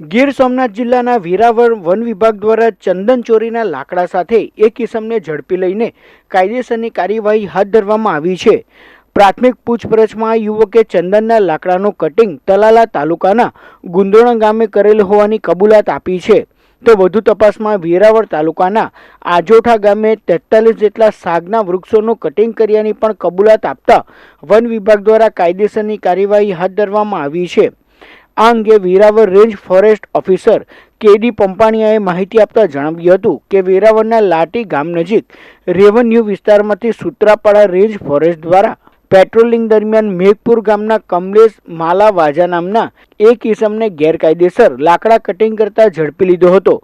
ગીર સોમનાથ જિલ્લાના વેરાવળ વન વિભાગ દ્વારા ચંદન ચોરીના લાકડા સાથે એક કિસમને ઝડપી લઈને કાયદેસરની કાર્યવાહી હાથ ધરવામાં આવી છે. પ્રાથમિક પૂછપરછમાં યુવકે ચંદનના લાકડાનું કટિંગ તલાલા તાલુકાના ગુંદોણા ગામે કરેલ હોવાની કબૂલાત આપી છે. તો વધુ તપાસમાં વેરાવળ તાલુકાના આજોઠા ગામે તેતાલીસ જેટલા સાગના વૃક્ષોનું કટિંગ કર્યાની પણ કબૂલાત આપતા વન વિભાગ દ્વારા કાયદેસરની કાર્યવાહી હાથ ધરવામાં આવી છે. આ અંગે Veraval range forest officer KD પંપાણીયાએ માહિતી આપતા જણાવ્યું હતું કે વેરાવળના લાટી ગામ નજીક રેવન્યુ વિસ્તારમાંથી સુત્રાપાડા રેન્જ ફોરેસ્ટ દ્વારા પેટ્રોલિંગ દરમિયાન મેઘપુર ગામના કમલેશ માલાવાજા નામના એક ઈસમને ગેરકાયદેસર લાકડા કટિંગ કરતા ઝડપી લીધો હતો,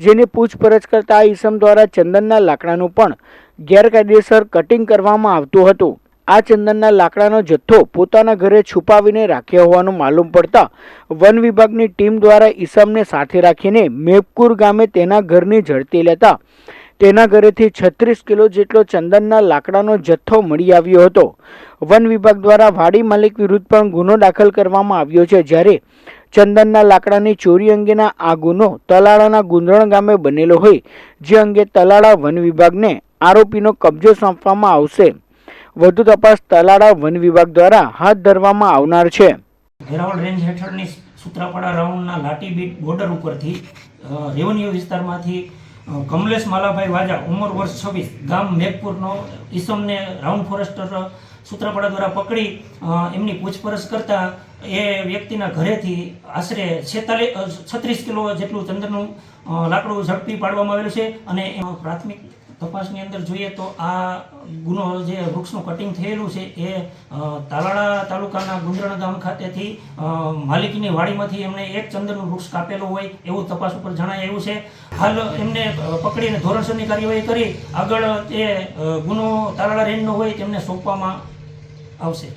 જેની પૂછપરછ કરતા આ ઈસમ દ્વારા ચંદનના લાકડાનું પણ ગેરકાયદેસર કટિંગ કરવામાં આવતું હતું. આ ચંદનના લાકડાનો જથ્થો પોતાના ઘરે છુપાવીને રાખ્યો હોવાનું માલુમ પડતા વન વિભાગની ટીમ દ્વારા ઈસમને સાથે રાખીને મેપકુર ગામે તેના ઘરની ઝડપી લેતા તેના ઘરેથી છત્રીસ કિલો જેટલો ચંદનના લાકડાનો જથ્થો મળી આવ્યો હતો. વન વિભાગ દ્વારા વાડી માલિક વિરુદ્ધ પણ ગુનો દાખલ કરવામાં આવ્યો છે, જ્યારે ચંદનના લાકડાની ચોરી અંગેના આ ગુનો તલાળાના ગુંદરણ ગામે બનેલો હોય, જે અંગે તલાળા વન વિભાગને આરોપીનો કબજો સોંપવામાં આવશે. વધુ તપાસ તલાળા વન વિભાગ દ્વારા હાથ ધરવામાં આવનાર છે. વેરાવળ રેન્જ હેઠળની સૂત્રાપાડા રાઉન્ડના લાટી બીટ બોર્ડર ઉપરથી રેવન્યુ વિસ્તારમાંથી કમલેશ માલાભાઈ વાજા, ઉંમર વર્ષ છવ્વીસ, ગામ મેઘપુરનો ઈસમને રાઉન્ડ ફોરેસ્ટર સૂત્રાપાડા દ્વારા પકડી એમની પૂછપરછ કરતા એ વ્યક્તિના ઘરેથી આશરે છેતાલીસ છત્રીસ કિલો જેટલું ચંદ્રનું લાકડું ઝડપી પાડવામાં આવેલું છે અને એમાં પ્રાથમિક તપાસની અંદર જોઈએ તો આ ગુનો જે વૃક્ષનું કટિંગ થયેલું છે એ તાલાળા તાલુકાના ગુંદરણ ગામ ખાતેથી માલિકની વાડીમાંથી એમણે એક ચંદનનું વૃક્ષ કાપેલું હોય એવું તપાસ ઉપર જણાય એવું છે. હાલ એમને પકડીને ધોરણસરની કાર્યવાહી કરી આગળ એ ગુનો તાલાળા રેન્જનો હોય તેમને સોંપવામાં આવશે.